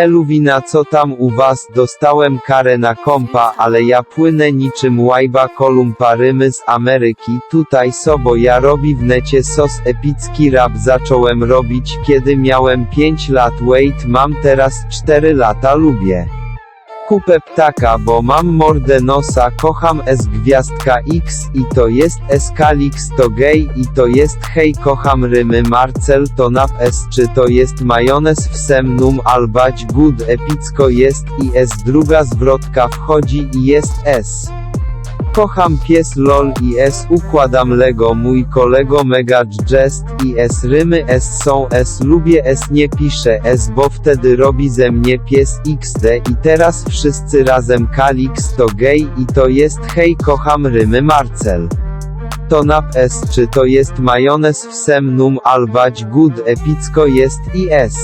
Eluwina co tam u was? Dostałem karę na kompa ale ja płynę niczym łajba kolumpa rymy z Ameryki. Tutaj sobo ja robi w necie sos epicki rap zacząłem robić kiedy miałem 5 lat. Wait mam teraz 4 lata lubię kupę ptaka, bo mam mordę nosa, kocham S gwiazdka X i to jest Eskalix to gay i to jest hej kocham rymy Marcel to nap S czy to jest majonez w semnum albać good epicko jest i S druga zwrotka wchodzi i jest S. Kocham pies lol i S układam Lego mój kolego mega jest i S rymy S są S lubię S nie piszę S bo wtedy robi ze mnie pies XD i teraz wszyscy razem Kalix to gay i to jest hej kocham rymy Marcel. To nap S czy to jest majonez w semnum albać good epicko jest i S.